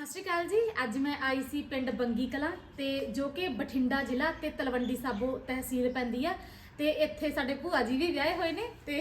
ਸਤਿ ਸ਼੍ਰੀ ਅਕਾਲ ਜੀ। ਅੱਜ ਮੈਂ ਆਈ ਸੀ ਪਿੰਡ ਬੰਗੀ ਕਲਾ ਤੇ ਜੋ ਕਿ ਬਠਿੰਡਾ ਜ਼ਿਲ੍ਹਾ ਤੇ ਤਲਵੰਡੀ ਸਾਬੋ ਤਹਿਸੀਲ ਪੈਂਦੀ ਆ ਤੇ ਇੱਥੇ ਸਾਡੇ ਭੂਆ ਜੀ ਵੀ ਵਿਆਹੇ ਹੋਏ ਨੇ ਤੇ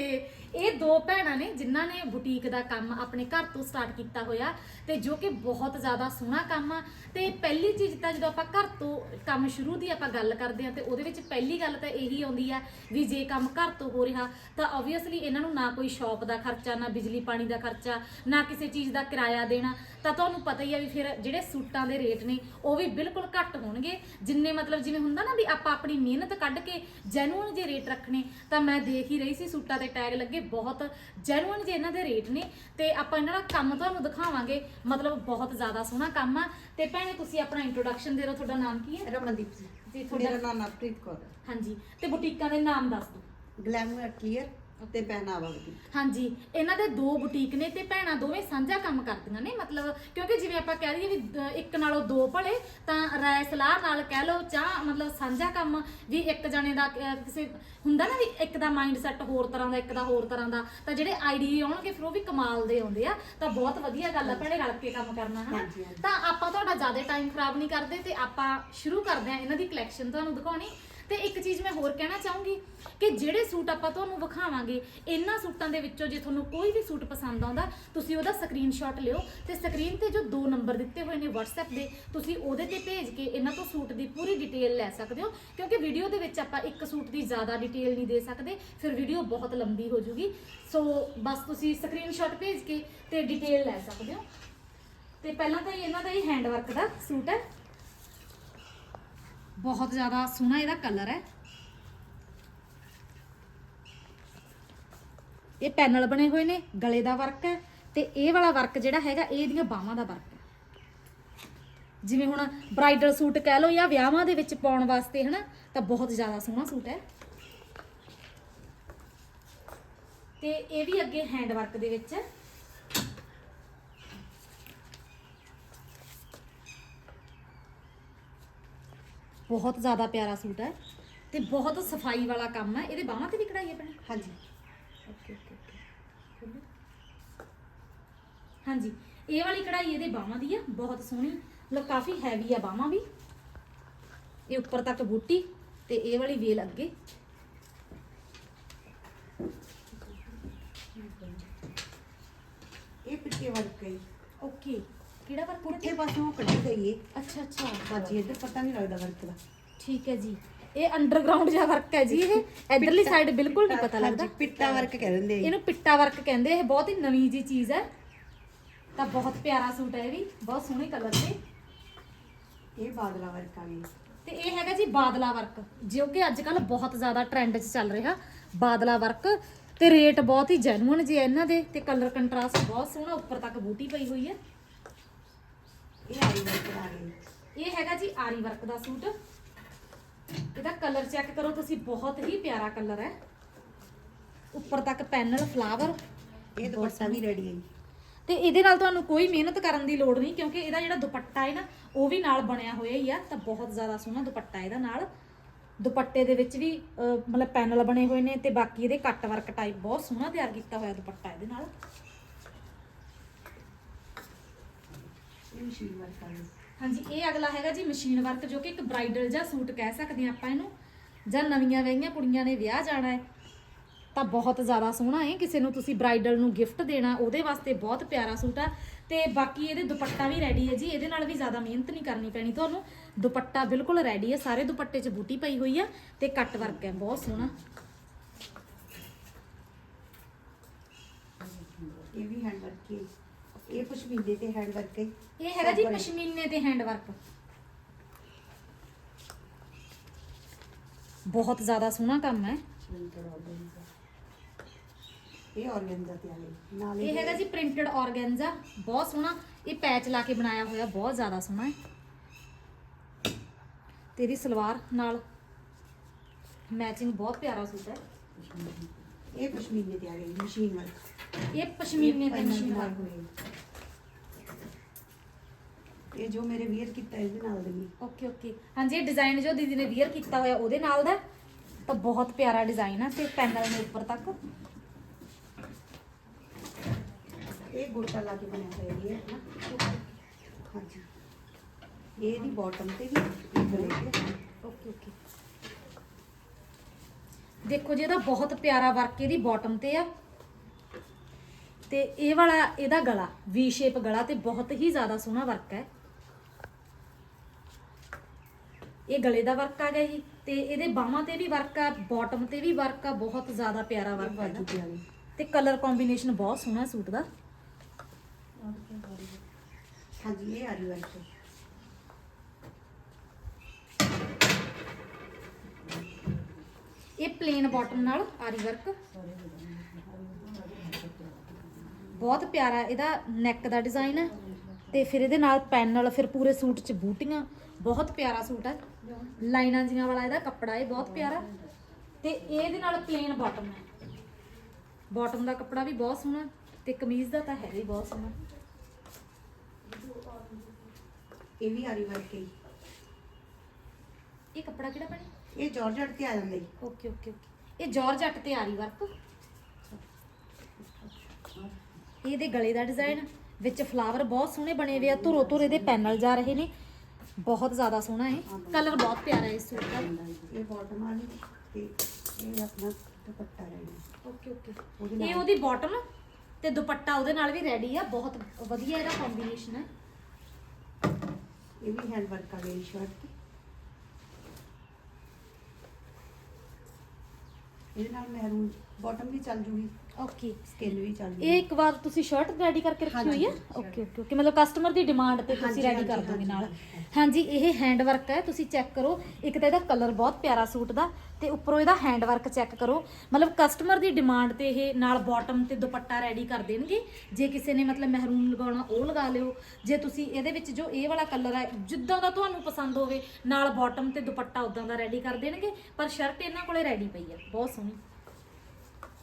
ਇਹ ਦੋ ਭੈਣਾਂ ਨੇ ਜਿਨ੍ਹਾਂ ਨੇ ਬੁਟੀਕ ਦਾ ਕੰਮ ਆਪਣੇ ਘਰ ਤੋਂ ਸਟਾਰਟ ਕੀਤਾ ਹੋਇਆ ਤੇ ਜੋ ਕਿ ਬਹੁਤ ਜ਼ਿਆਦਾ ਸੋਹਣਾ ਕੰਮ ਆ। ਤੇ ਪਹਿਲੀ ਚੀਜ਼ ਤਾਂ ਜਦੋਂ ਆਪਾਂ ਘਰ ਤੋਂ ਕੰਮ ਸ਼ੁਰੂ ਦੀ ਆਪਾਂ ਗੱਲ ਕਰਦੇ ਆ ਤੇ ਉਹਦੇ ਵਿੱਚ ਪਹਿਲੀ ਗੱਲ ਤਾਂ ਇਹੀ ਆਉਂਦੀ ਆ ਵੀ ਜੇ ਕੰਮ ਘਰ ਤੋਂ ਹੋ ਰਿਹਾ ਤਾਂ ਆਬਵੀਅਸਲੀ ਇਹਨਾਂ ਨੂੰ ਨਾ ਕੋਈ ਸ਼ਾਪ ਦਾ ਖਰਚਾ, ਨਾ ਬਿਜਲੀ ਪਾਣੀ ਦਾ ਖਰਚਾ, ਨਾ ਕਿਸੇ ਚੀਜ਼ ਦਾ ਕਿਰਾਇਆ ਦੇਣਾ। ਤਾਂ ਤੁਹਾਨੂੰ ਪਤਾ ਹੀ ਆ ਵੀ ਫਿਰ ਜਿਹੜੇ ਸੂਟਾਂ ਦੇ ਰੇਟ ਨੇ ਉਹ ਵੀ ਬਿਲਕੁਲ ਘੱਟ ਹੋਣਗੇ। ਜਿੰਨੇ ਮਤਲਬ ਜਿਵੇਂ ਹੁੰਦਾ ਨਾ ਵੀ ਆਪਾਂ ਆਪਣੀ ਮਿਹਨਤ ਕੱਢ ਕੇ ਜੈਨੂਅਨ ਜੇ ਰੇਟ ਰੱਖਣੇ, ਤਾਂ ਮੈਂ ਦੇਖ ਹੀ ਰਹੀ ਸੀ ਸੂਟਾਂ ਤੇ ਟੈਗ ਲੱਗੇ ਬਹੁਤ ਜੈਨੂਅਨ ਜੇ ਇਹਨਾਂ ਦੇ ਰੇਟ ਨੇ ਤੇ ਆਪਾਂ ਇਹਨਾਂ ਦਾ ਕੰਮ ਤੁਹਾਨੂੰ ਦਿਖਾਵਾਂਗੇ। ਮਤਲਬ ਬਹੁਤ ਜ਼ਿਆਦਾ ਸੋਹਣਾ ਕੰਮ ਆ। ਤੇ ਭੈਣੇ ਤੁਸੀਂ ਆਪਣਾ ਇੰਟਰੋਡਕਸ਼ਨ ਦੇ ਦਿਓ ਤੁਹਾਡਾ ਨਾਮ ਕੀ ਹੈ? ਰਮਨਦੀਪ ਜੀ। ਜੀ ਮੇਰਾ ਤੁਹਾਡਾ ਨਾਮ ਨਵਪ੍ਰੀਤ ਕੌਰ ਹੈ। ਹਾਂਜੀ ਤੇ ਬੁਟੀਕਾਂ ਦੇ ਨਾਮ ਦੱਸ ਦਿਓ। ਗਲੈਮਰ ਕਲੀਅਰ ਤੇ ਪਹਿਨਾਵਾ ਵੀ ਹਾਂਜੀ ਇਹਨਾਂ ਦੇ ਦੋ ਬੁਟੀਕ ਨੇ ਤੇ ਭੈਣਾਂ ਦੋਵੇਂ ਸਾਂਝਾ ਕੰਮ ਕਰਦੀਆਂ ਨੇ ਮਤਲਬ ਕਿਉਂਕਿ ਜਿਵੇਂ ਆਪਾਂ ਕਹਿ ਦਈਏ ਵੀ ਦ- ਇੱਕ ਨਾਲੋਂ ਦੋ ਭਲੇ ਤਾਂ ਰਾਏ ਸਲਾਹ ਨਾਲ ਕਹਿ ਲਓ ਚਾਹ ਮਤਲਬ ਸਾਂਝਾ ਕੰਮ ਵੀ ਇੱਕ ਜਣੇ ਦਾ ਅਹ, ਕਿਸੇ ਹੁੰਦਾ ਨਾ ਵੀ ਇੱਕ ਦਾ ਮਾਈਂਡ ਸੈਟ ਹੋਰ ਤਰ੍ਹਾਂ ਦਾ ਇੱਕ ਦਾ ਹੋਰ ਤਰ੍ਹਾਂ ਦਾ ਤਾਂ ਜਿਹੜੇ ਆਈਡੀਆ ਆਉਣਗੇ ਫਿਰ ਉਹ ਵੀ ਕਮਾਲ ਦੇ ਆਉਂਦੇ ਆ ਤਾਂ ਬਹੁਤ ਵਧੀਆ ਗੱਲ ਆ ਭੈਣੇ ਰਲ ਕੇ ਕੰਮ ਕਰਨਾ ਹਨਾ? ਹਾਂਜੀ, ਹਾਂਜੀ। ਤਾਂ ਆਪਾਂ ਤੁਹਾਡਾ ਜ਼ਿਆਦਾ ਟਾਈਮ ਖਰਾਬ ਨਹੀਂ ਕਰਦੇ ਤੇ ਆਪਾਂ ਸ਼ੁਰੂ ਕਰਦੇ ਹਾਂ ਇਹਨਾਂ ਦੀ ਕਲੈਕਸ਼ਨ ਤੁਹਾਨੂੰ ਦਿਖਾਉਣੀ। ਤੇ ਇੱਕ ਚੀਜ਼ ਮੈਂ ਹੋਰ ਕਹਿਣਾ ਚਾਹੂੰਗੀ ਕਿ ਜਿਹੜੇ ਸੂਟ ਆਪਾਂ ਤੁਹਾਨੂੰ ਵਿਖਾਵਾਂਗੇ, ਇਹਨਾਂ ਸੂਟਾਂ ਦੇ ਵਿੱਚੋਂ ਜੇ ਤੁਹਾਨੂੰ ਕੋਈ ਵੀ ਸੂਟ ਪਸੰਦ ਆਉਂਦਾ, ਤੁਸੀਂ ਉਹਦਾ ਸਕਰੀਨਸ਼ਾਟ ਲਿਓ ਤੇ ਸਕਰੀਨ ਤੇ ਜੋ ਦੋ ਨੰਬਰ ਦਿੱਤੇ ਹੋਏ ਨੇ WhatsApp ਦੇ, ਤੁਸੀਂ ਉਹਦੇ ਤੇ ਭੇਜ ਕੇ ਇਹਨਾਂ ਤੋਂ ਸੂਟ ਦੀ ਪੂਰੀ ਡਿਟੇਲ ਲੈ ਸਕਦੇ ਹੋ, ਕਿਉਂਕਿ ਵੀਡੀਓ ਦੇ ਵਿੱਚ ਆਪਾਂ ਇੱਕ ਸੂਟ ਦੀ ਜ਼ਿਆਦਾ ਡਿਟੇਲ ਨਹੀਂ ਦੇ ਸਕਦੇ, ਫਿਰ ਵੀਡੀਓ ਬਹੁਤ ਲੰਬੀ ਹੋ ਜੂਗੀ। ਸੋ ਬਸ ਤੁਸੀਂ ਸਕਰੀਨਸ਼ਾਟ ਭੇਜ ਕੇ ਤੇ ਡਿਟੇਲ ਲੈ ਸਕਦੇ ਹੋ। ਤੇ ਪਹਿਲਾਂ ਤਾਂ ਇਹਨਾਂ ਦਾ ਹੀ ਹੈਂਡਵਰਕ ਦਾ ਸੂਟ ਹੈ। ਬਹੁਤ ਜ਼ਿਆਦਾ ਸੋਹਣਾ ਇਹਦਾ ਕਲਰ ਹੈ। ਇਹ ਪੈਨਲ ਬਣੇ ਹੋਏ ਨੇ, ਗਲੇ ਦਾ ਵਰਕ ਹੈ ਤੇ ਇਹ ਵਾਲਾ ਵਰਕ ਜਿਹੜਾ ਹੈਗਾ, ਇਹ ਇਹਦੀਆਂ ਬਾਹਾਂ ਦਾ ਵਰਕ ਹੈ। ਜਿਵੇਂ ਹੁਣ ਬ੍ਰਾਈਡਲ ਸੂਟ ਕਹਿ ਲਓ ਜਾਂ ਵਿਆਹਾਂ ਦੇ ਵਿੱਚ ਪਾਉਣ ਵਾਸਤੇ ਹਨਾ, ਤਾਂ ਬਹੁਤ ਜ਼ਿਆਦਾ ਸੋਹਣਾ ਸੂਟ ਹੈ। ਤੇ ਇਹ ਵੀ ਅੱਗੇ ਹੈਂਡ ਵਰਕ ਦੇ ਵਿੱਚ ਹੈ। ਬਹੁਤ ਜ਼ਿਆਦਾ ਪਿਆਰਾ ਸੂਟ ਹੈ ਤੇ ਬਹੁਤ ਸਫ਼ਾਈ ਵਾਲਾ ਕੰਮ ਹੈ। ਇਹਦੇ ਬਾਹਾਂ ਤੇ ਵੀ ਕਢਾਈ ਹੈ ਭੈਣੇ? ਹਾਂਜੀ। Okay okay okay. ਹਾਂਜੀ ਇਹ ਵਾਲੀ ਕਢਾਈ ਇਹਦੇ ਬਾਹਾਂ ਦੀ ਆ ਬਹੁਤ ਸੋਹਣੀ। ਮਤਲਬ ਕਾਫੀ ਹੈਵੀ ਆ ਬਾਹਾਂ ਵੀ। ਇਹ ਉੱਪਰ ਤੱਕ ਬੂਟੀ ਤੇ ਇਹ ਵਾਲੀ ਵੇਲ ਅੱਗੇ ਇਹ ਪਿੱਛੇ ਵਰਕ ਗਈ ਓਕੇ ਕਿਹੜਾ ਵਰਕ ਪੁੱਠੇ ਪਾਸੋਂ ਕੱਢੀ ਗਈ ਹੈ ਅੱਛਾ ਅੱਛਾ। ਹਾਂਜੀ ਇੱਧਰ ਪਤਾ ਨਹੀਂ ਲੱਗਦਾ ਵਰਕ ਦਾ। ਠੀਕ ਹੈ ਜੀ। ਇਹ ਅੰਡਰਗਰਾਉਂਡ ਜਿਹਾ ਵਰਕ ਹੈ ਜੀ ਇਹ। ਇਧਰਲੀ ਸਾਈਡ ਬਿਲਕੁਲ ਨਹੀਂ ਪਤਾ ਲੱਗਦਾ। ਹਾਂਜੀ, ਪਿੱਟਾ ਵਰਕ ਕਹਿ ਦਿੰਦੇ ਆ ਇਹਨੂੰ ਪਿੱਟਾ ਵਰਕ ਕਹਿੰਦੇ ਇਹ ਬਹੁਤ ਹੀ ਨਵੀਂ ਜੀ ਚੀਜ਼ ਹੈ। ਤਾਂ ਬਹੁਤ ਪਿਆਰਾ ਸੂਟ ਹੈ ਇਹ ਵੀ। ਬਹੁਤ ਸੋਹਣੇ ਕਲਰ ਤੇ ਇਹ ਬਾਦਲਾ ਵਰਕ ਆ ਗਈ। ਤੇ ਇਹ ਹੈਗਾ ਜੀ ਬਾਦਲਾ ਵਰਕ ਜੋ ਕਿ ਅੱਜ ਕੱਲ ਬਹੁਤ ਜ਼ਿਆਦਾ ਟ੍ਰੈਂਡ 'ਚ ਚੱਲ ਰਿਹਾ ਬਾਦਲਾ ਵਰਕ ਤੇ ਰੇਟ ਬਹੁਤ ਹੀ ਜੈਨੂਅਨ ਜੀ ਇਹਨਾਂ ਦੇ। ਤੇ ਕਲਰ ਕੰਟਰਾਸਟ ਬਹੁਤ ਸੋਹਣਾ। ਉੱਪਰ ਤੱਕ ਬੂਟੀ ਪਈ ਹੋਈ ਹੈ। ਇਹ ਆਰੀ ਵਰਕ ਆ ਗਈ ਇਹ ਹੈਗਾ ਜੀ ਆਰੀ ਵਰਕ ਦਾ ਸੂਟ। ਇਹਦਾ ਕਲਰ ਚੈੱਕ ਕਰੋ ਤੁਸੀਂ ਬਹੁਤ ਹੀ ਪਿਆਰਾ ਕਲਰ ਹੈ। ਉੱਪਰ ਤੱਕ ਪੈਨਲ ਫਲਾਵਰ ਇਹ ਦੁਪੱਟਾ ਵੀ ਰੈਡੀ ਹੈ ਜੀ। ਤੇ ਇਹਦੇ ਨਾਲ ਤੁਹਾਨੂੰ ਕੋਈ ਮਿਹਨਤ ਕਰਨ ਦੀ ਲੋੜ ਨਹੀਂ ਕਿਉਂਕਿ ਇਹਦਾ ਜਿਹੜਾ ਦੁਪੱਟਾ ਹੈ ਨਾ ਉਹ ਵੀ ਨਾਲ ਬਣਿਆ ਹੋਇਆ ਹੀ ਆ ਤਾਂ ਬਹੁਤ ਜ਼ਿਆਦਾ ਸੋਹਣਾ ਦੁਪੱਟਾ ਇਹਦਾ ਨਾਲ। ਦੁਪੱਟੇ ਦੇ ਵਿੱਚ ਵੀ ਮਤਲਬ ਪੈਨਲ ਬਣੇ ਹੋਏ ਨੇ ਤੇ ਬਾਕੀ ਇਹਦੇ ਕੱਟ ਵਰਕ ਟਾਈਪ ਬਹੁਤ ਸੋਹਣਾ ਤਿਆਰ ਕੀਤਾ ਹੋਇਆ ਦੁਪੱਟਾ ਇਹਦੇ ਨਾਲ। ਇਹ ਮਸ਼ੀਨ ਵਰਕ ਆ ਹਾਂਜੀ, ਇਹ ਅਗਲਾ ਹੈਗਾ ਜੀ ਮਸ਼ੀਨ ਵਰਕ ਜੋ ਕਿ ਇੱਕ ਬ੍ਰਾਈਡਲ ਜਾਂ ਸੂਟ ਕਹਿ ਸਕਦੇ ਹਾਂ ਆਪਾਂ ਇਹਨੂੰ। ਜਾਂ ਨਵੀਆਂ ਵਿਆਹੀਆਂ ਕੁੜੀਆਂ ਨੇ ਵਿਆਹ ਜਾਣਾ ਹੈ, ਤਾਂ ਬਹੁਤ ਜ਼ਿਆਦਾ ਸੋਹਣਾ ਹੈ। ਕਿਸੇ ਨੂੰ ਤੁਸੀਂ ਬ੍ਰਾਈਡਲ ਨੂੰ ਗਿਫਟ ਦੇਣਾ, ਉਹਦੇ ਵਾਸਤੇ ਬਹੁਤ ਪਿਆਰਾ ਸੂਟ ਆ। ਤੇ ਬਾਕੀ ਇਹਦੇ ਦੁਪੱਟਾ ਵੀ ਰੈਡੀ ਹੈ ਜੀ, ਇਹਦੇ ਨਾਲ ਵੀ ਜ਼ਿਆਦਾ ਮਿਹਨਤ ਨਹੀਂ ਕਰਨੀ ਪੈਣੀ ਤੁਹਾਨੂੰ। ਦੁਪੱਟਾ ਬਿਲਕੁਲ ਰੈਡੀ ਹੈ, ਸਾਰੇ ਦੁਪੱਟੇ 'ਚ ਬੂਟੀ ਪਈ ਹੋਈ ਆ ਤੇ ਕੱਟ ਵਰਕ ਹੈ, ਬਹੁਤ ਸੋਹਣਾ। ਇਹ ਵੀ ਹੈਂਡ ਵਰਕ ਹੈ? ਇਹ ਪਸ਼ਮੀਨੇ ਤੇ ਹੈਂਡ ਵਰਕ ਹੈ ਇਹ ਹੈਗਾ ਜੀ ਪਸ਼ਮੀਨੇ ਤੇ ਹੈਂਡ ਵਰਕ ਬਹੁਤ ਜ਼ਿਆਦਾ ਸੋਹਣਾ ਕੰਮ ਹੈ ਇਹ ਔਰਗੈਂਜ਼ਾ ਤੇ ਆ ਗਈ ਨਾਲ ਇਹ ਹੈਗਾ ਜੀ ਪ੍ਰਿੰਟਡ ਆਰਗੈਂਜ਼ਾ ਬਹੁਤ ਸੋਹਣਾ ਇਹ ਪੈਚ ਲਾ ਕੇ ਬਣਾਇਆ ਹੋਇਆ ਬਹੁਤ ਜ਼ਿਆਦਾ ਸੋਹਣਾ ਹੈ ਤੇ ਇਹਦੀ ਸਲਵਾਰ ਨਾਲ ਮੈਚਿੰਗ ਬਹੁਤ ਪਿਆਰਾ ਸੂਟ ਹੈ ਇਹ ਪਸ਼ਮੀਨੇ ਤੇ ਆ ਗਈ ਮਸ਼ੀਨ ਵਰਕ ਇਹ ਪਸ਼ਮੀਨੇ ਤੇ ਮਸ਼ੀਨ ਵਰਕ ਹੋਈ ਇਹ ਜੋ ਮੇਰੇ ਵੀਅਰ ਕੀਤਾ ਇਹਦੇ ਨਾਲ ਦੀ ਓਕੇ ਓਕੇ ਹਾਂਜੀ ਇਹ ਡਿਜ਼ਾਈਨ ਜੋ ਦੀਦੀ ਨੇ ਵੀਅਰ ਕੀਤਾ ਹੋਇਆ ਉਹਦੇ ਨਾਲ ਦਾ? ਤਾਂ ਬਹੁਤ ਪਿਆਰਾ ਡਿਜ਼ਾਈਨ ਹੈ ਤੇ ਪੈਨਲ ਨੇ ਉੱਪਰ ਤੱਕ। ਇਹ ਗੋਟਾ ਲਾ ਕੇ ਬਣਿਆ ਹੋਇਆ ਇਹ ਹੈ ਨਾ? ਹਾਂਜੀ। ਇਹ ਇਹਦੀ ਬਾਟਮ ਤੇ ਵੀ ਇਹ ਗਲੇ ਤੇ ਓਕੇ ਓਕੇ ਦੇਖੋ ਜੀ ਇਹਦਾ ਬਹੁਤ ਪਿਆਰਾ ਵਰਕ ਇਹਦੀ ਬਾਟਮ ਤੇ ਆ। ਤੇ ਇਹ ਵਾਲਾ ਇਹਦਾ ਗਲਾ ਵੀ ਸ਼ੇਪ ਗਲਾ ਤੇ ਬਹੁਤ ਹੀ ਜ਼ਿਆਦਾ ਸੋਹਣਾ ਵਰਕ ਹੈ। ਇਹ ਗਲੇ ਦਾ ਵਰਕ ਆ ਗਿਆ ਜੀ ਤੇ ਇਹਦੇ ਬਾਹਾਂ ਤੇ ਵੀ ਵਰਕ ਆ ਬਾਟਮ ਤੇ ਵੀ ਵਰਕ ਆ ਬਹੁਤ ਜ਼ਿਆਦਾ ਪਿਆਰਾ ਵਰਕ ਹੈ ਬਾਜੂ ਤੇ ਕਲਰ ਕੰਬੀਨੇਸ਼ਨ ਬਹੁਤ ਸੋਹਣਾ ਸੂਟ ਦਾ। ਹਾਂਜੀ ਇਹ ਪਲੇਨ ਬਾਟਮ ਨਾਲ ਆਰੀ ਵਰਕ ਬਹੁਤ ਪਿਆਰਾ ਇਹਦਾ ਨੈਕ ਦਾ ਡਿਜ਼ਾਈਨ ਹੈ ਤੇ ਫਿਰ ਇਹਦੇ ਨਾਲ ਪੈਨਲ ਫਿਰ ਪੂਰੇ ਸੂਟ 'ਚ ਬੂਟੀਆਂ ਬਹੁਤ ਪਿਆਰਾ ਸੂਟ ਹੈ ਲਾਈਨਾਂ ਜੀਆਂ ਵਾਲਾ ਇਹਦਾ ਕੱਪੜਾ ਹੈ ਬਹੁਤ ਪਿਆਰਾ। ਤੇ ਇਹਦੇ ਨਾਲ ਪਲੇਨ ਬਾਟਮ ਹੈ। ਬਾਟਮ ਦਾ ਕੱਪੜਾ ਵੀ ਬਹੁਤ ਸੋਹਣਾ ਤੇ ਕਮੀਜ਼ ਦਾ ਤਾਂ ਹੈ ਹੀ ਬਹੁਤ ਸੋਹਣਾ। ਇਹ ਵੀ ਆਰੀ ਵਰਕ ਹੈ ਇਹ ਕੱਪੜਾ ਕਿਹੜਾ ਬਣੇ ਇਹ ਜਾਰਜਟ ਤੇ ਆ ਜਾਂਦਾ ਜੀ। ਓਕੇ ਓਕੇ ਓਕੇ ਇਹ ਜਾਰਜੱਟ ਤੇ ਆਰੀ ਵਰਕ ਇਹਦੇ ਗਲੇ ਦਾ ਡਿਜ਼ਾਈਨ ਵਿੱਚ ਫਲਾਵਰ ਬਹੁਤ ਸੋਹਣੇ ਬਣੇ ਹੋਏ ਆ। ਧੁਰੋ ਧੁਰੇ ਦੇ ਪੈਨਲ ਜਾ ਰਹੇ ਨੇ। ਬਹੁਤ ਜ਼ਿਆਦਾ ਸੋਹਣਾ ਹੈ ਕਲਰ ਬਹੁਤ ਪਿਆਰਾ ਹੈ ਇਸ ਸੂਟ ਦਾ। ਇਹ ਬਾਟਮ ਵਾਲੀ ਤੇ ਇਹ ਆਪਣਾ ਦੁਪੱਟਾ ਰਹਿਣਾ ਓਕੇ ਓਕੇ ਇਹ ਉਹਦੀ ਬਾਟਮ ਤੇ ਦੁਪੱਟਾ ਉਹਦੇ ਨਾਲ ਵੀ ਰੈਡੀ ਆ। ਬਹੁਤ ਵਧੀਆ ਇਹਦਾ ਕੰਬੀਨੇਸ਼ਨ ਹੈ। ਇਹ ਵੀ ਹੈਂਡ ਵਰਕ ਆ ਗਈ ਸ਼ਰਟ ਤੇ। ਇਹਦੇ ਨਾਲ ਮਹਿਰੂਨ ਬਾਟਮ ਵੀ ਚੱਲ ਜੂਗੀ। ਓਕੇ ਸਕਿਨ ਵੀ ਚੱਲ ਇਹ ਇੱਕ ਵਾਰ ਤੁਸੀਂ ਸ਼ਰਟ ਰੈਡੀ ਕਰਕੇ ਰੱਖੀ ਹਾਂਜੀ, ਹੋਈ ਹੈ shirt। ਓਕੇ ਓਕੇ ਓਕੇ ਮਤਲਬ ਕਸਟਮਰ ਦੀ ਡਿਮਾਂਡ ਤੇ ਤੁਸੀਂ ਰੈਡੀ ਕਰ ਦੋਗੇ ਨਾਲ। ਹਾਂਜੀ, ਇਹ ਹੈਂਡ ਵਰਕ ਹੈ ਤੁਸੀਂ ਚੈੱਕ ਕਰੋ। ਇੱਕ ਤਾਂ ਇਹਦਾ ਕਲਰ ਬਹੁਤ ਪਿਆਰਾ ਸੂਟ ਦਾ ਤੇ ਉੱਪਰੋਂ ਇਹਦਾ ਹੈਂਡ ਵਰਕ ਚੈੱਕ ਕਰੋ। ਮਤਲਬ ਕਸਟਮਰ ਦੀ ਡਿਮਾਂਡ ਤੇ ਇਹ ਨਾਲ ਬਾਟਮ ਤੇ ਦੁਪੱਟਾ ਰੈਡੀ ਕਰ ਦੇਣਗੇ। ਜੇ ਕਿਸੇ ਨੇ ਮਤਲਬ ਮਹਿਰੂਨ ਲਗਾਉਣਾ ਉਹ ਲਗਾ ਲਿਓ। ਜੇ ਤੁਸੀਂ ਇਹਦੇ ਵਿੱਚ ਜੋ ਇਹ ਵਾਲਾ ਕਲਰ ਹੈ ਜਿੱਦਾਂ ਦਾ ਤੁਹਾਨੂੰ ਪਸੰਦ ਹੋਵੇ ਨਾਲ ਬਾਟਮ ਤੇ ਦੁਪੱਟਾ ਉਦਾਂ ਦਾ ਰੈਡੀ ਕਰ ਦੇਣਗੇ। ਪਰ ਸ਼ਰਟ ਇਹਨਾਂ ਕੋਲੇ ਰੈਡੀ ਪਈ ਹੈ। ਬਹੁਤ ਸੋਹਣੀ।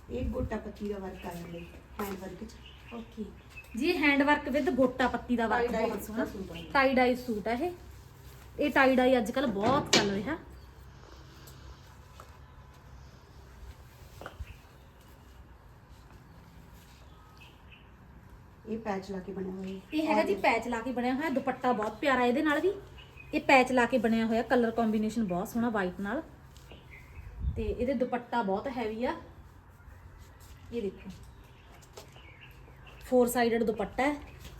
ਇਹ ਗੋਟਾ ਪੱਤੀ ਦਾ ਵਰਕ ਆ ਜਾਂਦਾ ਹੈਂਡ ਵਰਕ ਚ ਓਕੇ ਜੀ ਹੈਂਡ ਵਰਕ ਵਿਦ ਗੋਟਾ ਪੱਤੀ ਦਾ ਵਰਕ ਬਹੁਤ ਸੋਹਣਾ। ਟਾਈ ਡਾਈ ਸੂਟ ਹੈ ਇਹ ਇਹ ਟਾਈ ਡਾਈ ਅੱਜ ਕੱਲ ਬਹੁਤ ਚੱਲ ਰਿਹਾ ਇਹ ਪੈਚ ਲਾ ਕੇ ਬਣਿਆ ਹੋਇਆ ਹੈ ਇਹ ਹੈਗਾ ਜੀ ਪੈਚ ਲਾ ਕੇ ਬਣਿਆ ਹੋਇਆ ਦੁਪੱਟਾ ਬਹੁਤ ਪਿਆਰਾ ਇਹਦੇ ਨਾਲ ਵੀ ਇਹ ਪੈਚ ਲਾ ਕੇ ਬਣਿਆ ਹੋਇਆ ਕਲਰ ਕੰਬੀਨੇਸ਼ਨ ਬਹੁਤ ਸੋਹਣਾ ਵਾਈਟ ਨਾਲ ਤੇ ਇਹਦੇ ਦੁਪੱਟਾ ਬਹੁਤ ਹੈਵੀ ਆ ਇਹ ਦੇਖੋ ਫੋਰ ਸਾਈਡਡ ਦੁਪੱਟਾ ਹੈ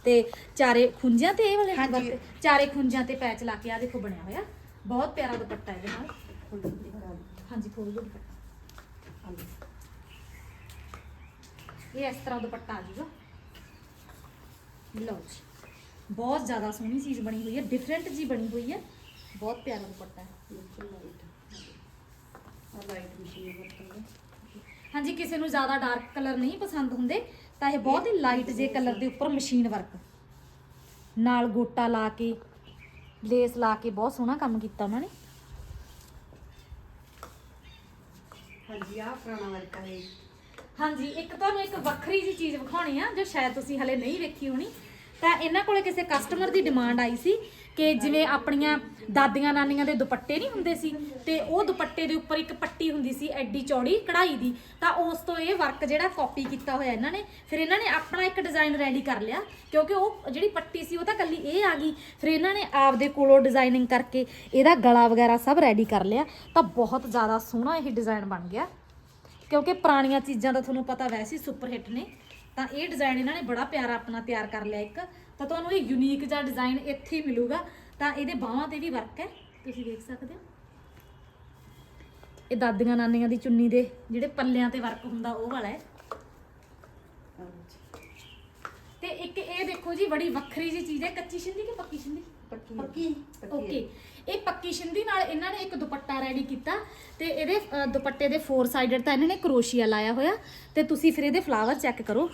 ਤੇ ਚਾਰੇ ਖੁੰਝਾਂ ਤੇ ਇਹ ਵਾਲੇ ਹਾਂਜੀ। ਵਰਕ ਚਾਰੇ ਖੁੰਝਾਂ ਤੇ ਪੈਚ ਲਾ ਕੇ ਆ ਦੇਖੋ ਬਣਿਆ ਹੋਇਆ ਬਹੁਤ ਪਿਆਰਾ ਦੁਪੱਟਾ ਇਹਦੇ ਨਾਲ ਫੁੱਲ ਦੀ ਕਰਾ ਦਿੱਤੀ। ਹਾਂਜੀ ਖੋਲ ਦਿਓ ਦੁਪੱਟਾ ਆ ਲਓ। ਇਹ ਇਸ ਤਰ੍ਹਾਂ ਦੁਪੱਟਾ ਆ ਜਾਊਗਾ ਲਓ ਜੀ ਬਹੁਤ ਜ਼ਿਆਦਾ ਸੋਹਣੀ ਚੀਜ਼ ਬਣੀ ਹੋਈ ਹੈ ਡਿਫਰੈਂਟ ਜੀ ਬਣੀ ਹੋਈ ਹੈ ਬਹੁਤ ਪਿਆਰਾ ਦੁਪੱਟਾ ਹੈ ਬਿਲਕੁਲ ਲਾਈਟ ਆ ਲਾਈਟ ਮਸ਼ੀਨ ਵਰਕ ਹੈ ਹਾਂਜੀ ਕਿਸੇ ਨੂੰ ਜ਼ਿਆਦਾ ਡਾਰਕ ਕਲਰ ਨਹੀਂ ਪਸੰਦ ਹੁੰਦੇ ਤਾਂ ਇਹ ਬਹੁਤ ਹੀ ਲਾਈਟ ਜੇ ਕਲਰ ਦੇ ਉੱਪਰ ਮਸ਼ੀਨ ਵਰਕ ਨਾਲ ਗੋਟਾ ਲਾ ਕੇ ਲੇਸ ਲਾ ਕੇ ਬਹੁਤ ਸੋਹਣਾ ਕੰਮ ਕੀਤਾ ਉਹਨਾਂ ਨੇ। ਹਾਂਜੀ ਆ ਪੁਰਾਣਾ ਵਰਕ ਹੈ। ਹਾਂਜੀ ਇੱਕ ਤੁਹਾਨੂੰ ਇੱਕ ਵੱਖਰੀ ਜੀ ਚੀਜ਼ ਵਿਖਾਉਣੀ ਆ ਜੋ ਸ਼ਾਇਦ ਤੁਸੀਂ ਹਲੇ ਨਹੀਂ ਵੇਖੀ ਹੋਣੀ। ਤਾਂ ਇਹਨਾਂ ਕੋਲੇ ਕਿਸੇ ਕਸਟਮਰ ਦੀ ਡਿਮਾਂਡ ਆਈ ਸੀ ਕਿ ਜਿਵੇਂ ਆਪਣੀਆਂ ਦਾਦੀਆਂ ਨਾਨੀਆਂ ਦੇ ਦੁਪੱਟੇ ਨਹੀਂ ਹੁੰਦੇ ਸੀ ਤੇ ਉਹ ਦੁਪੱਟੇ ਦੇ ਉੱਪਰ ਇੱਕ ਪੱਟੀ ਹੁੰਦੀ ਸੀ ਐਡੀ ਚੌੜੀ ਕਢਾਈ ਦੀ, ਤਾਂ ਉਸ ਤੋਂ ਇਹ ਵਰਕ ਜਿਹੜਾ ਕਾਪੀ ਕੀਤਾ ਹੋਇਆ ਇਹਨਾਂ ਨੇ, ਫਿਰ ਇਹਨਾਂ ਨੇ ਆਪਣਾ ਇੱਕ ਡਿਜ਼ਾਈਨ ਰੈਡੀ ਕਰ ਲਿਆ, ਕਿਉਂਕਿ ਉਹ ਜਿਹੜੀ ਪੱਟੀ ਸੀ ਉਹ ਤਾਂ ਕੱਲੀ ਇਹ ਆ ਗਈ, ਫਿਰ ਇਹਨਾਂ ਨੇ ਆਪਦੇ ਕੋਲੋਂ ਡਿਜ਼ਾਈਨਿੰਗ ਕਰਕੇ ਇਹਦਾ ਗਲਾ ਵਗੈਰਾ ਸਭ ਰੈਡੀ ਕਰ ਲਿਆ, ਤਾਂ ਬਹੁਤ ਜ਼ਿਆਦਾ ਸੋਹਣਾ ਇਹ ਡਿਜ਼ਾਈਨ ਬਣ ਗਿਆ। ਕਿਉਂਕਿ ਪੁਰਾਣੀਆਂ ਚੀਜ਼ਾਂ ਦਾ ਤੁਹਾਨੂੰ ਪਤਾ ਵੈਸੇ ਹੀ ਸੁਪਰ ਹਿੱਟ ਨੇ, ਤਾਂ ਇਹ ਡਿਜ਼ਾਈਨ ਇਹਨਾਂ ਨੇ ਬੜਾ ਪਿਆਰਾ ਆਪਣਾ ਤਿਆਰ ਕਰ ਲਿਆ ਇੱਕ ਤਾਂ ਤੁਹਾਨੂੰ ਇਹ ਯੂਨੀਕ ਜਿਹਾ ਡਿਜ਼ਾਈਨ ਇੱਥੇ ਹੀ ਮਿਲੂਗਾ। ਤਾਂ ਇਹਦੇ ਬਾਹਾਂ ਤੇ ਵੀ ਵਰਕ ਹੈ। ਤੁਸੀਂ ਦੇਖ ਸਕਦੇ ਹੋ। ਇਹ ਦਾਦੀਆਂ ਨਾਨੀਆਂ ਦੀ ਚੁੰਨੀ ਦੇ ਜਿਹੜੇ ਪੱਲਿਆਂ ਤੇ ਵਰਕ ਹੁੰਦਾ ਉਹ ਵਾਲਾ ਹੈ। ਤੇ ਇੱਕ ਇਹ ਦੇਖੋ ਜੀ ਬੜੀ ਵੱਖਰੀ ਜੀ ਚੀਜ਼ ਹੈ। ਕੱਚੀ ਸ਼ਿੰਦੀ ਕਿ ਪੱਕੀ ਸ਼ਿੰਦੀ ਪੱਕੀ ਓਕੇ ਇਹ ਪੱਕੀ ਸ਼ਿੰਦੀ ਨਾਲ ਇਹਨਾਂ ਨੇ ਇੱਕ ਦੁਪੱਟਾ ਰੈਡੀ ਕੀਤਾ। ਤੇ ਇਹਦੇ ਅ, ਦੁਪੱਟੇ ਦੇ ਫੋਰ ਸਾਈਡਡ ਤਾਂ ਇਹਨਾਂ ਨੇ ਕਰੋਸ਼ੀਆ ਲਾਇਆ ਹੋਇਆ। ਤੇ ਤੁਸੀਂ ਫਿਰ ਇਹਦੇ ਫਲਾਵਰ ਚੈੱਕ ਕਰੋ।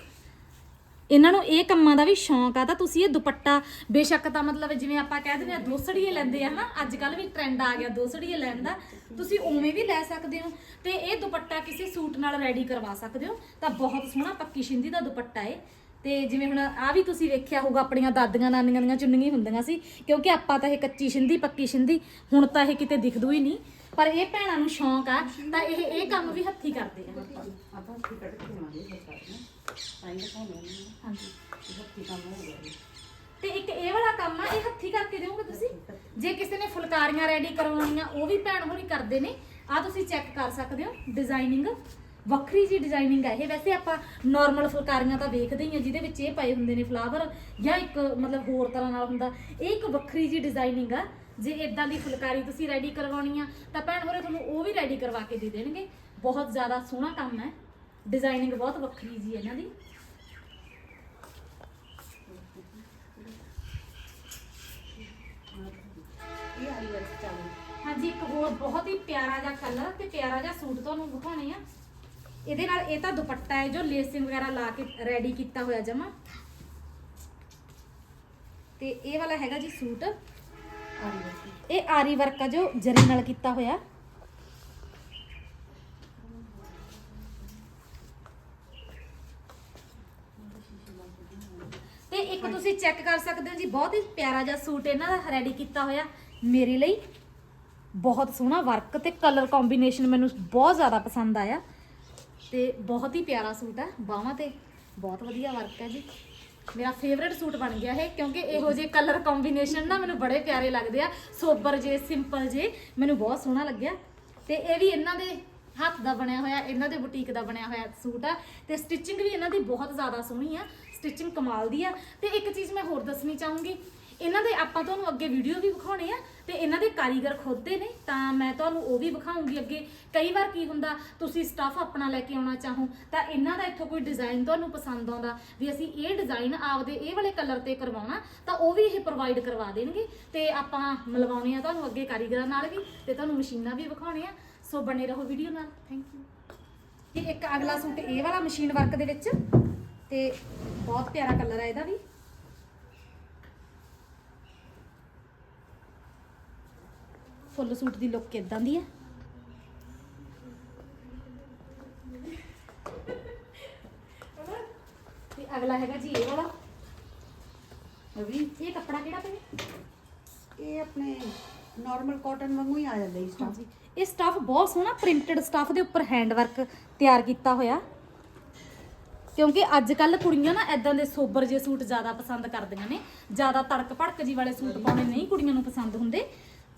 ਇਹਨਾਂ ਨੂੰ ਇਹ ਕੰਮਾਂ ਦਾ ਵੀ ਸ਼ੌਂਕ ਆ, ਤਾਂ ਤੁਸੀਂ ਇਹ ਦੁਪੱਟਾ ਬੇਸ਼ੱਕ ਤਾਂ ਮਤਲਬ ਜਿਵੇਂ ਆਪਾਂ ਕਹਿ ਦਿੰਦੇ ਆ, ਦੋਸੜੀਏ ਲੈਂਦੇ ਆ, ਹਨਾ? ਅੱਜ ਕੱਲ ਵੀ ਟ੍ਰੈਂਡ ਆ ਗਿਆ ਦੋਸੜੀਏ ਲੈਣ ਦਾ। ਤੁਸੀਂ ਉਵੇਂ ਵੀ ਲੈ ਸਕਦੇ ਹੋ ਤੇ ਇਹ ਦੁਪੱਟਾ ਕਿਸੇ ਸੂਟ ਨਾਲ ਰੈਡੀ ਕਰਵਾ ਸਕਦੇ ਹੋ। ਤਾਂ ਬਹੁਤ ਸੋਹਣਾ ਪੱਕੀ ਸ਼ਿੰਦੀ ਦਾ ਦੁਪੱਟਾ ਏ। ਤੇ ਜਿਵੇਂ ਹੁਣ ਆ ਵੀ ਤੁਸੀਂ ਵੇਖਿਆ ਹੋਊਗਾ, ਆਪਣੀਆਂ ਦਾਦੀਆਂ ਨਾਨੀਆਂ ਦੀਆਂ ਚੁੰਨੀਆਂ ਹੀ ਹੁੰਦੀਆਂ ਸੀ, ਕਿਉਂਕਿ ਆਪਾਂ ਤਾਂ ਇਹ ਕੱਚੀ ਸ਼ਿੰਦੀ, ਪੱਕੀ ਸ਼ਿੰਦੀ, ਹੁਣ ਤਾਂ ਇਹ ਕਿਤੇ ਦਿਖਦੂ ਹੀ ਨਹੀਂ। ਪਰ ਇਹ ਭੈਣਾਂ ਨੂੰ ਸ਼ੌਂਕ ਆ ਤਾਂ ਇਹ ਇਹ ਕੰਮ ਵੀ ਹੱਥੀ ਕਰਦੇ ਆ। ਆਪਾਂ ਉੱਥੇ ਕੱਢ ਕੇ ਬਣਾਉਂਦੇ ਸਰਕਾਰ ਨੇ। ਸਾਈਂ ਦਿਖਾਉਂਦੇ ਨੇ। ਹਾਂਜੀ। ਹੱਥੀ ਕੰਮ ਹੋ ਗਿਆ ਇਹ। ਤੇ ਇੱਕ ਇਹ ਵਾਲਾ ਕੰਮ ਆ ਹੱਥੀ ਕਰਕੇ ਦਿਓਗੇ ਤੁਸੀਂ? ਜੇ ਕਿਸੇ ਨੇ ਫੁਲਕਾਰੀਆਂ ਰੈਡੀ ਕਰਵਾਉਣੀਆਂ ਉਹ ਵੀ ਭੈਣ ਹੋਰੀ ਕਰਦੇ ਨੇ। ਆ ਤੁਸੀਂ ਚੈੱਕ ਕਰ ਸਕਦੇ ਹੋ ਡਿਜ਼ਾਈਨਿੰਗ ਵੱਖਰੀ ਜੀ ਡਿਜ਼ਾਈਨਿੰਗ ਹੈ ਇਹ। ਵੈਸੇ ਆਪਾਂ ਨਾਰਮਲ ਫੁਲਕਾਰੀਆਂ ਤਾਂ ਵੇਖਦੇ ਹੀ ਆ ਜਿਹਦੇ ਵਿੱਚ ਇਹ ਪਏ ਹੁੰਦੇ ਨੇ ਫਲਾਵਰ ਜਾਂ ਇੱਕ ਮਤਲਬ ਹੋਰ ਤਰ੍ਹਾਂ ਨਾਲ ਹੁੰਦਾ। ਇਹ ਇੱਕ ਵੱਖਰੀ ਜੀ ਡਿਜ਼ਾਈਨਿੰਗ ਆ। ਜੇ ਇਦਾਂ ਦੀ ਫੁਲਕਾਰੀ ਤੁਸੀਂ ਰੈਡੀ ਕਰਵਾਉਣੀ ਆ, ਤਾਂ ਭੈਣ ਹੋਰੇ ਤੁਹਾਨੂੰ ਉਹ ਵੀ ਰੈਡੀ ਕਰਵਾ ਕੇ ਦੇ ਦੇਣਗੇ। ਬਹੁਤ ਜ਼ਿਆਦਾ ਸੋਹਣਾ ਕੰਮ ਹੈ। ਡਿਜ਼ਾਈਨਿੰਗ ਬਹੁਤ ਵੱਖਰੀ ਜੀ ਇਹਨਾਂ ਦੀ। ਇਹ ਆਈ ਵਰਕ ਚਾਲੂ ਹਾਂਜੀ, ਇੱਕ ਹੋਰ ਬਹੁਤ ਹੀ ਪਿਆਰਾ ਜਿਹਾ ਕਲਰ ਤੇ ਪਿਆਰਾ ਜਿਹਾ ਸੂਟ ਤੁਹਾਨੂੰ ਦਿਖਾਉਣੇ ਆ। ਇਹਦੇ ਨਾਲ ਇਹ ਤਾਂ ਦੁਪੱਟਾ ਹੈ ਜੋ ਲੇਸਿੰਗ ਵਗੈਰਾ ਲਾ ਕੇ ਰੈਡੀ ਕੀਤਾ ਹੋਇਆ ਜਮਾ। ਤੇ ਇਹ ਵਾਲਾ ਹੈਗਾ ਜੀ ਸੂਟ। ਇਹ ਆਰੀ ਵਰਕ ਆ ਜੋ ਜਰੀ ਨਾਲ ਕੀਤਾ ਹੋਇਆ। ਤੇ ਇੱਕ ਤੁਸੀਂ ਚੈੱਕ ਕਰ ਸਕਦੇ ਹੋ ਜੀ ਬਹੁਤ ਹੀ ਪਿਆਰਾ ਜਿਹਾ ਸੂਟ ਇਹਨਾਂ ਦਾ ਰੈਡੀ ਕੀਤਾ ਹੋਇਆ। ਮੇਰੇ ਲਈ ਬਹੁਤ ਸੋਹਣਾ ਵਰਕ ਤੇ ਕਲਰ ਕੰਬੀਨੇਸ਼ਨ ਮੈਨੂੰ ਬਹੁਤ ਜ਼ਿਆਦਾ ਪਸੰਦ ਆਇਆ। ਤੇ ਬਹੁਤ ਹੀ ਪਿਆਰਾ ਸੂਟ ਹੈ ਬਾਹਾਂ ਤੇ ਬਹੁਤ ਵਧੀਆ ਵਰਕ ਹੈ ਜੀ। ਮੇਰਾ ਫੇਵਰਿਟ ਸੂਟ ਬਣ ਗਿਆ ਹੈ ਕਿਉਂਕਿ ਇਹੋ ਜਿਹੇ ਕਲਰ ਕੰਬੀਨੇਸ਼ਨ ਨਾ ਮੈਨੂੰ ਬੜੇ ਪਿਆਰੇ ਲੱਗਦੇ ਆ। ਸੋਬਰ ਜੇ ਸਿੰਪਲ ਜੇ, ਮੈਨੂੰ ਬਹੁਤ ਸੋਹਣਾ ਲੱਗਿਆ। ਤੇ ਇਹ ਵੀ ਇਹਨਾਂ ਦੇ ਹੱਥ ਦਾ ਬਣਿਆ ਹੋਇਆ, ਇਹਨਾਂ ਦੇ ਬੁਟੀਕ ਦਾ ਬਣਿਆ ਹੋਇਆ ਸੂਟ ਆ। ਤੇ ਸਟਿਚਿੰਗ ਵੀ ਇਹਨਾਂ ਦੀ ਬਹੁਤ ਜ਼ਿਆਦਾ ਸੋਹਣੀ ਆ ਸਟਿਚਿੰਗ ਕਮਾਲ ਦੀ ਆ। ਤੇ ਇੱਕ ਚੀਜ਼ ਮੈਂ ਹੋਰ ਦੱਸਣੀ ਚਾਹੂੰਗੀ ਇਹਨਾਂ ਦੇ ਆਪਾਂ ਤੁਹਾਨੂੰ ਅੱਗੇ ਵੀਡੀਓ ਵੀ ਵਿਖਾਉਣੇ ਆ ਤੇ ਇਹਨਾਂ ਦੇ ਕਾਰੀਗਰ ਖੁਦ ਦੇ ਨੇ, ਤਾਂ ਮੈਂ ਤੁਹਾਨੂੰ ਉਹ ਵੀ ਵਿਖਾਉਂਗੀ ਅੱਗੇ। ਕਈ ਵਾਰ ਕੀ ਹੁੰਦਾ, ਤੁਸੀਂ ਸਟਾਫ ਆਪਣਾ ਲੈ ਕੇ ਆਉਣਾ ਚਾਹੋ, ਤਾਂ ਇਹਨਾਂ ਦਾ ਇੱਥੋਂ ਕੋਈ ਡਿਜ਼ਾਈਨ ਤੁਹਾਨੂੰ ਪਸੰਦ ਆਉਂਦਾ, ਵੀ ਅਸੀਂ ਇਹ ਡਿਜ਼ਾਈਨ ਆਪਦੇ ਇਹ ਵਾਲੇ ਕਲਰ ਤੇ ਕਰਵਾਉਣਾ, ਤਾਂ ਉਹ ਵੀ ਇਹ ਪ੍ਰੋਵਾਈਡ ਕਰਵਾ ਦੇਣਗੇ। ਤੇ ਆਪਾਂ ਮਿਲਵਾਉਣੇ ਆ ਤੁਹਾਨੂੰ ਅੱਗੇ ਕਾਰੀਗਰਾਂ ਨਾਲ ਵੀ, ਤੇ ਤੁਹਾਨੂੰ ਮਸ਼ੀਨਾਂ ਵੀ ਵਿਖਾਉਣੇ ਆ। ਸੋ ਬਣੇ ਰਹੋ ਵੀਡੀਓ ਨਾਲ। ਥੈਂਕ ਯੂ ਇਹ ਇੱਕ ਅਗਲਾ ਸੂਟ ਇਹ ਵਾਲਾ ਮਸ਼ੀਨ ਵਰਕ ਦੇ ਵਿੱਚ, ਤੇ ਬਹੁਤ ਪਿਆਰਾ ਕਲਰ ਹੈ ਇਹਦਾ ਵੀ। ਫੁੱਲ ਸੂਟ ਦੀ ਲੁੱਕ ਇਦਾਂ ਦੀ ਹੈ? ਤੇ ਅਗਲਾ ਹੈਗਾ ਜੀ ਇਹ ਵਾਲਾ। ਇਹ ਵੀ ਇਹ ਕੱਪੜਾ ਕਿਹੜਾ ਪਏ ਇਹ ਆਪਣੇ ਨਾਰਮਲ ਕਾਟਨ ਵਾਂਗੂ ਹੀ ਆ ਜਾਂਦਾ ਇਸ ਟਾਈਮ ਹਾਂਜੀ। ਇਹ ਸਟਫ ਬਹੁਤ ਸੋਹਣਾ ਪ੍ਰਿੰਟਡ ਸਟਫ ਦੇ ਉੱਪਰ ਹੈਂਡ ਵਰਕ ਤਿਆਰ ਕੀਤਾ ਹੋਇਆ। ਕਿਉਂਕਿ ਅੱਜ ਕੱਲ ਕੁੜੀਆਂ ਨਾ ਐਦਾਂ ਦੇ ਸੋਬਰ ਜੇ ਸੂਟ ਜ਼ਿਆਦਾ ਪਸੰਦ ਕਰਦੀਆਂ ਨੇ। ਜ਼ਿਆਦਾ ਤੜਕ ਭੜਕ ਜੀ ਵਾਲੇ ਸੂਟ ਪਾਉਣੇ ਨਹੀਂ ਕੁੜੀਆਂ ਨੂੰ ਪਸੰਦ ਹੁੰਦੇ।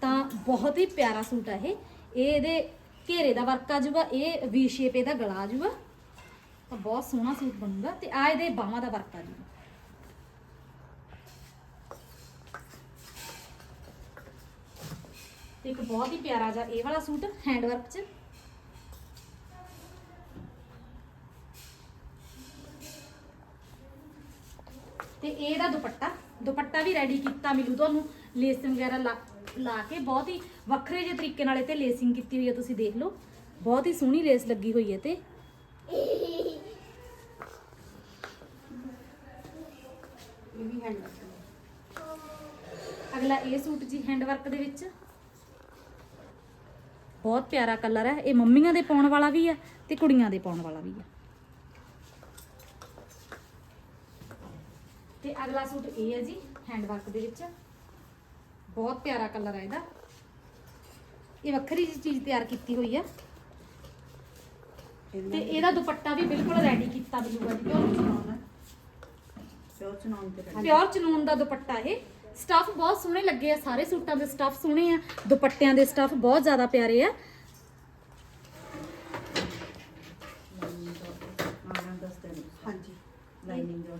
ਤਾਂ ਬਹੁਤ ਹੀ ਪਿਆਰਾ ਸੂਟ ਆ ਇਹ। ਇਹ ਇਹਦੇ ਘੇਰੇ ਦਾ ਵਰਕ ਆ ਜੂਗਾ, ਇਹ ਵੀ ਸ਼ੇਪ ਇਹਦਾ ਗਲਾ ਆ ਜਾਊਗਾ ਤਾਂ ਬਹੁਤ ਸੋਹਣਾ ਸੂਟ ਬਣੂਗਾ ਤੇ ਆ ਇਹਦੇ ਬਾਹਾਂ ਦਾ ਵਰਕ ਆ ਜਾਊਗਾ ਇੱਕ ਬਹੁਤ ਹੀ ਪਿਆਰਾ ਜਿਹਾ ਇਹ ਵਾਲਾ ਸੂਟ ਹੈਂਡ ਵਰਕ 'ਚ। ਤੇ ਇਹਦਾ ਦੁਪੱਟਾ ਦੁਪੱਟਾ ਵੀ ਰੈਡੀ ਕੀਤਾ ਮਿਲੂ ਤੁਹਾਨੂੰ ਲੇਸਿੰਗ ਵਗੈਰਾ ਲਾ ਲਾ ਕੇ ਬਹੁਤ ਹੀ ਵੱਖਰੇ ਜਿਹੇ ਤਰੀਕੇ ਨਾਲ ਇਹ ਤੇ ਲੇਸਿੰਗ ਕੀਤੀ ਹੋਈ ਹੈ, ਤੁਸੀਂ ਦੇਖ ਲਓ। ਬਹੁਤ ਹੀ ਸੋਹਣੀ ਲੇਸ ਲੱਗੀ ਹੋਈ ਹੈ ਤੇ ਇਹ ਵੀ ਹੈਂਡ ਅਗਲਾ ਇਹ ਸੂਟ ਜੀ ਹੈਂਡ ਵਰਕ ਦੇ ਵਿੱਚ। ਬਹੁਤ ਪਿਆਰਾ ਕਲਰ ਹੈ। ਇਹ ਮੰਮੀਆਂ ਦੇ ਪਾਉਣ ਵਾਲਾ ਵੀ ਹੈ ਤੇ ਕੁੜੀਆਂ ਦੇ ਪਾਉਣ ਵਾਲਾ ਵੀ ਹੈ। ਤੇ ਅਗਲਾ ਸੂਟ ਇਹ ਹੈ ਜੀ ਹੈਂਡ ਵਰਕ ਦੇ ਵਿੱਚ। ਬਹੁਤ ਪਿਆਰਾ ਕਲਰ ਹੈ ਇਹਦਾ। ਇਹ ਵੱਖਰੀ ਜਿਹੀ ਚੀਜ਼ ਤਿਆਰ ਕੀਤੀ ਹੋਈ ਹੈ ਤੇ ਇਹਦਾ ਦੁਪੱਟਾ ਵੀ ਬਿਲਕੁਲ ਰੈਡੀ ਕੀਤਾ ਮਿਲੂਗਾ ਜੀ ਪਿਓਰ ਚਨੌਨ ਪਿਓਰ ਤੇ। ਪਿਓਰ ਚਨੂਨ ਦਾ ਦੁਪੱਟਾ ਇਹ। ਸਟਫ ਬਹੁਤ ਸੋਹਣੇ ਲੱਗੇ ਆ ਸਾਰੇ ਸੂਟਾਂ ਦੇ ਸਟਫ ਸੋਹਣੇ ਆ ਦੁਪੱਟਿਆਂ ਦੇ ਸਟਫ ਬਹੁਤ ਜ਼ਿਆਦਾ ਪਿਆਰੇ ਆ। ਹਾਂਜੀ। ਲਾਈਨਿੰਗ ਜੋ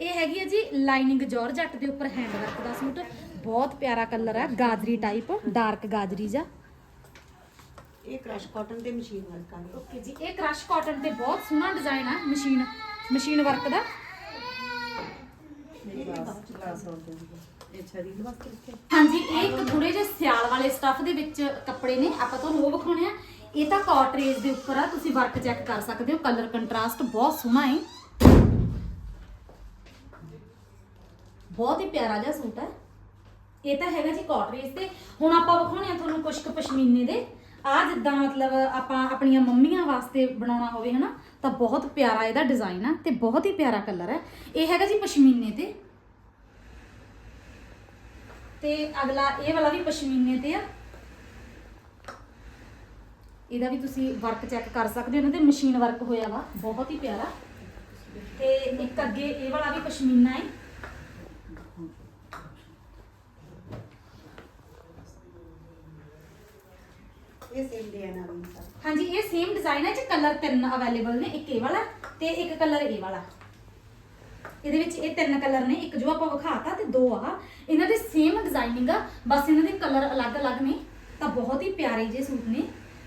ਇਹ ਹੈਗੀ ਹੈ ਜੀ ਲਾਈਨਿੰਗ ਜਾਰਜਟ ਦੇ ਉੱਪਰ ਹੈਂਡ ਵਰਕ ਦਾ ਸੂਟ। ਬਹੁਤ ਪਿਆਰਾ ਕਲਰ ਹੈ ਗਾਜਰੀ ਟਾਈਪ ਡਾਰਕ ਗਾਜਰੀ ਜਾ ਇਹ ਕ੍ਰਸ਼ ਕਾਟਨ ਤੇ ਮਸ਼ੀਨ ਵਰਕ ਆ। ਓਕੇ ਜੀ ਇਹ ਕ੍ਰਸ਼ ਕਾਟਨ ਤੇ ਬਹੁਤ ਸੋਹਣਾ ਡਿਜ਼ਾਈਨ ਆ ਮਸ਼ੀਨ ਮਸ਼ੀਨ ਵਰਕ ਦਾ। ਹਾਂਜੀ ਇਹ ਇੱਕ ਥੋੜੇ ਜਿਹੇ ਸਿਆਲ ਵਾਲੇ ਸਟੱਫ ਦੇ ਵਿੱਚ ਕੱਪੜੇ ਨੇ ਆਪਾਂ ਤੁਹਾਨੂੰ ਉਹ ਵਿਖਾਉਣੇ ਆ। ਇਹ ਤਾਂ ਕਾਟਰੇਜ ਦੇ ਉੱਪਰ ਆ ਤੁਸੀਂ ਵਰਕ ਚੈੱਕ ਕਰ ਸਕਦੇ ਹੋ ਕਲਰ ਕੰਟਰਾਸਟ ਬਹੁਤ ਸੋਹਣਾ ਹੈ। ਬਹੁਤ ਹੀ ਪਿਆਰਾ ਜਿਹਾ ਸੂਟ ਹੈ। ਇਹ ਤਾਂ ਹੈਗਾ ਜੀ ਕਾਟਰੇਜ ਤੇ। ਹੁਣ ਆਪਾਂ ਵਿਖਾਉਣੇ ਆ ਤੁਹਾਨੂੰ ਕੁਝ ਕੁ ਪਸ਼ਮੀਨੇ ਦੇ। ਆ ਜਿੱਦਾਂ ਮਤਲਬ ਆਪਾਂ ਆਪਣੀਆਂ ਮੰਮੀਆਂ ਵਾਸਤੇ ਬਣਾਉਣਾ ਹੋਵੇ, ਹਨਾ, ਤਾਂ ਬਹੁਤ ਪਿਆਰਾ ਇਹਦਾ ਡਿਜ਼ਾਈਨ ਆ ਤੇ ਬਹੁਤ ਹੀ ਪਿਆਰਾ ਕਲਰ ਹੈ ਇਹ ਹੈਗਾ ਜੀ ਪਸ਼ਮੀਨੇ ਤੇ। ਤੇ ਅਗਲਾ ਇਹ ਵਾਲਾ ਵੀ ਪਸ਼ਮੀਨੇ ਤੇ ਆ। ਇਹਦਾ ਵੀ ਤੁਸੀਂ ਵਰਕ ਚੈੱਕ ਕਰ ਸਕਦੇ ਹੋ ਇਹਨਾਂ ਤੇ ਮਸ਼ੀਨ ਵਰਕ ਹੋਇਆ ਵਾ। ਬਹੁਤ ਹੀ ਪਿਆਰਾ। ਤੇ ਇੱਕ ਅੱਗੇ ਇਹ ਵਾਲਾ ਵੀ ਪਸ਼ਮੀਨਾ ਹੈ ਇਹ ਸੇਮ ਨਾਲ ਵੀ ਸਰ ਹਾਂਜੀ ਇਹ ਸੇਮ ਡਿਜ਼ਾਈਨ ਹੈ ਚ ਕਲਰ ਤਿੰਨ ਅਵੇਲੇਬਲ ਨੇ ਇੱਕ ਇਹ ਵਾਲਾ ਤੇ ਇੱਕ ਕਲਰ ਇਹ ਵਾਲਾ। ਇਹਦੇ ਵਿੱਚ ਇਹ ਤਿੰਨ ਕਲਰ ਨੇ ਇੱਕ ਜੋ ਆਪਾਂ ਵਿਖਾਤਾ ਤੇ ਦੋ ਆ। ਇਹਨਾਂ ਦੇ ਸੇਮ ਡਿਜ਼ਾਈਨਿੰਗ ਆ ਬਸ ਇਹਨਾਂ ਦੇ ਕਲਰ ਅਲੱਗ-ਅਲੱਗ ਨੇ ਤਾਂ ਬਹੁਤ ਹੀ ਪਿਆਰੇ ਜੇ ਸੂਟ ਨੇ।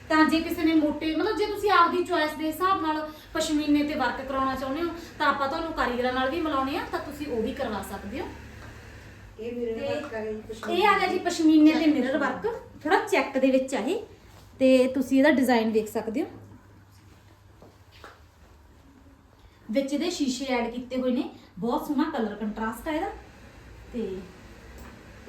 ਤਾਂ ਜੇ ਕਿਸੇ ਨੇ ਮੋਟੇ ਮਤਲਬ ਜੇ ਤੁਸੀਂ ਆਪਦੀ ਚੁਆਇਸ ਦੇ ਹਿਸਾਬ ਨਾਲ ਪਸ਼ਮੀਨੇ ਤੇ ਵਰਕ ਕਰਾਉਣਾ ਚਾਹੁੰਦੇ ਹੋ ਤਾਂ ਆਪਾਂ ਤੁਹਾਨੂੰ ਕਾਰੀਗਰਾਂ ਨਾਲ ਵੀ ਮਿਲਾਉਣੇ ਆ ਤਾਂ ਤੁਸੀਂ ਉਹ ਵੀ ਕਰਵਾ ਸਕਦੇ ਹੋ। ਇਹ ਮੇਰੇ ਤੇ ਵਰਕ ਕਰੇ ਇਹ ਆ ਗਿਆ ਜੀ ਪਸ਼ਮੀਨੇ ਤੇ ਮਿਰਰ ਵਰਕ ਥੋੜਾ ਚੈੱਕ ਦੇ ਵਿੱਚ ਆ ਇਹ। ਤੇ ਤੁਸੀਂ ਇਹਦਾ ਡਿਜ਼ਾਈਨ ਦੇਖ ਸਕਦੇ ਹੋ। ਵਿੱਚ ਇਹਦੇ ਸ਼ੀਸ਼ੇ ਐਡ ਕੀਤੇ ਹੋਏ ਨੇ। ਬਹੁਤ ਸੋਹਣਾ ਕਲਰ ਕੰਟਰਾਸਟ ਆ ਇਹਦਾ। ਤੇ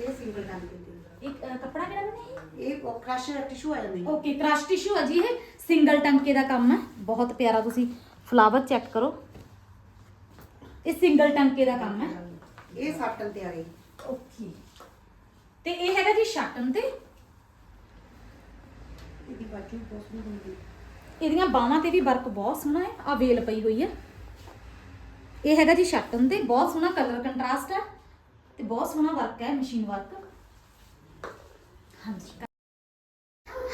ਇਹ ਸਿੰਗਲ ਟਾਂਕੇ ਦੇ ਇੱਕ ਕੱਪੜਾ ਕਿਹੜਾ ਬਣਿਆ ਇਹ? ਕ੍ਰਸ਼ ਟਿਸ਼ੂ ਆ ਜਾਂਦੇ ਓਕੇ ਕ੍ਰਸ਼ ਟਿਸ਼ੂ ਆ ਜੀ ਇਹ। ਸਿੰਗਲ ਟੰਕੇ ਦਾ ਕੰਮ ਹੈ ਬਹੁਤ ਪਿਆਰਾ ਤੁਸੀਂ ਫਲਾਵਰ ਚੈੱਕ ਕਰੋ। ਇਹ ਸਿੰਗਲ ਟੰਕੇ ਦਾ ਕੰਮ ਹੈ ਇਹ ਸਾਟਨ ਤੇ ਆ ਗਈ ਓਕੇ ਤੇ ਇਹ ਹੈਗਾ ਜੀ ਸ਼ਾਟਨ ਤੇ। ਇਹਦੀ ਬਾਜੂ ਬਹੁਤ ਸੋਹਣੀ ਹੁੰਦੀ ਇਹਦੀਆਂ ਬਾਹਾਂ ਤੇ ਵੀ ਵਰਕ ਬਹੁਤ ਸੋਹਣਾ ਹੈ ਆ ਵੇਲ ਪਈ ਹੋਈ ਹੈ। ਇਹ ਹੈਗਾ ਜੀ ਸ਼ਟਨ ਤੇ ਬਹੁਤ ਸੋਹਣਾ ਕਲਰ ਕੰਟਰਾਸਟ ਹੈ ਤੇ ਬਹੁਤ ਸੋਹਣਾ ਵਰਕ ਹੈ ਮਸ਼ੀਨ ਵਰਕ ਹਾਂਜੀ।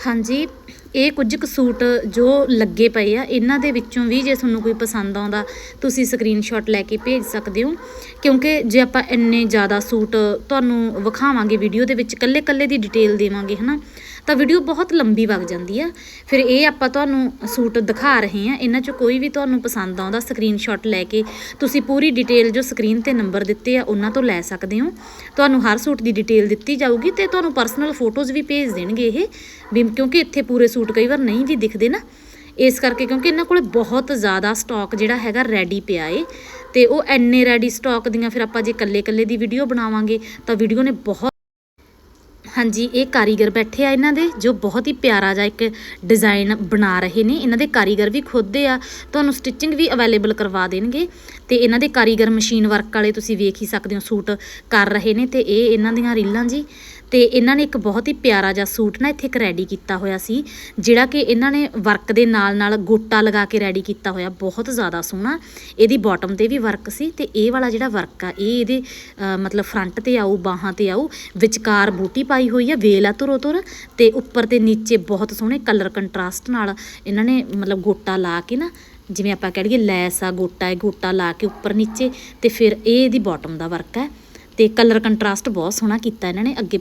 ਹਾਂਜੀ, ਇਹ ਕੁਝ ਕੁ ਸੂਟ ਜੋ ਲੱਗੇ ਪਏ ਆ, ਇਹਨਾਂ ਦੇ ਵਿੱਚੋਂ ਵੀ ਜੇ ਤੁਹਾਨੂੰ ਕੋਈ ਪਸੰਦ ਆਉਂਦਾ, ਤੁਸੀਂ ਸਕਰੀਨਸ਼ਾਟ ਲੈ ਕੇ ਭੇਜ ਸਕਦੇ ਹੋ। ਕਿਉਂਕਿ ਜੇ ਆਪਾਂ ਇੰਨੇ ਜ਼ਿਆਦਾ ਸੂਟ ਤੁਹਾਨੂੰ ਵਿਖਾਵਾਂਗੇ ਵੀਡੀਓ ਦੇ ਵਿੱਚ ਕੱਲੇ-ਕੱਲੇ ਦੀ ਡਿਟੇਲ ਦੇਵਾਂਗੇ, ਹਨਾ? ਤਾਂ ਵੀਡੀਓ ਬਹੁਤ ਲੰਬੀ ਵਗ ਜਾਂਦੀ ਆ। ਫਿਰ ਇਹ ਆਪਾਂ ਤੁਹਾਨੂੰ ਸੂਟ ਦਿਖਾ ਰਹੇ ਆ। ਇਹਨਾਂ ਚੋਂ ਕੋਈ ਵੀ ਤੁਹਾਨੂੰ ਪਸੰਦ ਆਉਂਦਾ ਸਕਰੀਨਸ਼ਾਟ ਲੈ ਕੇ ਤੁਸੀਂ ਪੂਰੀ ਡਿਟੇਲ ਜੋ ਸਕਰੀਨ ਤੇ ਨੰਬਰ ਦਿੱਤੇ ਆ, ਉਹਨਾਂ ਤੋਂ ਲੈ ਸਕਦੇ ਹੋ। ਤੁਹਾਨੂੰ ਹਰ ਸੂਟ ਦੀ ਡਿਟੇਲ ਦਿੱਤੀ ਜਾਊਗੀ ਤੇ ਤੁਹਾਨੂੰ ਪਰਸਨਲ ਫੋਟੋਜ਼ ਵੀ ਭੇਜ ਦੇਣਗੇ ਇਹ। ਵੀ ਕਿਉਂਕਿ ਇੱਥੇ ਪੂਰੇ ਸੂਟ ਕਈ ਵਾਰ ਨਹੀਂ ਵੀ ਦਿਖਦੇ ਨਾ। ਇਸ ਕਰਕੇ ਕਿਉਂਕਿ ਇਹਨਾਂ ਕੋਲੇ ਬਹੁਤ ਜ਼ਿਆਦਾ ਸਟਾਕ ਜਿਹੜਾ ਹੈਗਾ ਰੈਡੀ ਪਿਆ ਏ। ਤੇ ਉਹ ਐਨੇ ਰੈਡੀ ਸਟਾਕ ਦੀਆਂ ਫਿਰ ਆਪਾਂ ਜੇ ਕੱਲੇ-ਕੱਲੇ ਦੀ ਵੀਡੀਓ ਬਣਾਵਾਂਗੇ, ਤਾਂ ਵੀਡੀਓ ਨੇ ਬਹੁਤ ਹਾਂਜੀ, ਇਹ ਕਾਰੀਗਰ ਬੈਠੇ ਆ ਇਹਨਾਂ ਦੇ, ਜੋ ਬਹੁਤ ਹੀ ਪਿਆਰਾ ਜਿਹਾ ਇੱਕ ਡਿਜ਼ਾਈਨ ਬਣਾ ਰਹੇ ਨੇ। ਇਹਨਾਂ ਦੇ ਕਾਰੀਗਰ ਵੀ ਖੁਦ ਦੇ ਆ, ਤੁਹਾਨੂੰ ਸਟਿਚਿੰਗ ਵੀ ਅਵੇਲੇਬਲ ਕਰਵਾ ਦੇਣਗੇ। ਤੇ ਇਹਨਾਂ ਦੇ ਕਾਰੀਗਰ ਮਸ਼ੀਨ ਵਰਕ ਵਾਲੇ ਤੁਸੀਂ ਵੇਖ ਹੀ ਸਕਦੇ ਹੋ, ਸੂਟ ਕਰ ਰਹੇ ਨੇ ਤੇ ਇਹ ਇਹਨਾਂ ਦੀਆਂ ਰੀਲਾਂ ਜੀ। ਤੇ ਇਹਨਾਂ ਨੇ ਇੱਕ ਬਹੁਤ ਹੀ ਪਿਆਰਾ ਜਿਹਾ ਸੂਟ ਨਾ ਇੱਥੇ ਇੱਕ ਰੈਡੀ ਕੀਤਾ ਹੋਇਆ ਸੀ, ਜਿਹੜਾ ਕਿ ਇਹਨਾਂ ਨੇ ਵਰਕ ਦੇ ਨਾਲ ਨਾਲ ਗੋਟਾ ਲਗਾ ਕੇ ਰੈਡੀ ਕੀਤਾ ਹੋਇਆ, ਬਹੁਤ ਜ਼ਿਆਦਾ ਸੋਹਣਾ। ਇਹਦੀ ਬਾਟਮ ਤੇ ਵੀ ਵਰਕ ਸੀ ਤੇ ਇਹ ਵਾਲਾ ਜਿਹੜਾ ਵਰਕ ਆ, ਇਹ ਇਹਦੇ ਮਤਲਬ ਫਰੰਟ ਤੇ ਆਊ, ਬਾਹਾਂ ਤੇ ਆਊ, ਵਿਚਕਾਰ ਬੂਟੀ ਪਾਈ ਹੋਈ ਆ, ਵੇਲ ਆ ਤੁਰੋ ਤੁਰ ਤੇ ਉੱਪਰ ਤੇ ਨੀਚੇ ਬਹੁਤ ਸੋਹਣੇ ਕਲਰ ਕੰਟਰਾਸਟ ਨਾਲ ਇਹਨਾਂ ਨੇ ਮਤਲਬ ਗੋਟਾ ਲਾ ਕੇ ਨਾ, ਜਿਵੇਂ ਆਪਾਂ ਕਹਿ ਲਈਏ ਲੈਸ ਆ, ਗੋਟਾ ਹੈ, ਗੋਟਾ ਲਾ ਕੇ ਉੱਪਰ ਨੀਚੇ ਤੇ ਫਿਰ ਇਹ ਇਹਦੀ ਬਾਟਮ ਦਾ ਵਰਕ ਹੈ ਤੇ ਕਲਰ ਕੰਟਰਾਸਟ ਬਹੁਤ ਸੋਹਣਾ ਕੀਤਾ ਇਹਨਾਂ ਨੇ, ਅੱਗੇ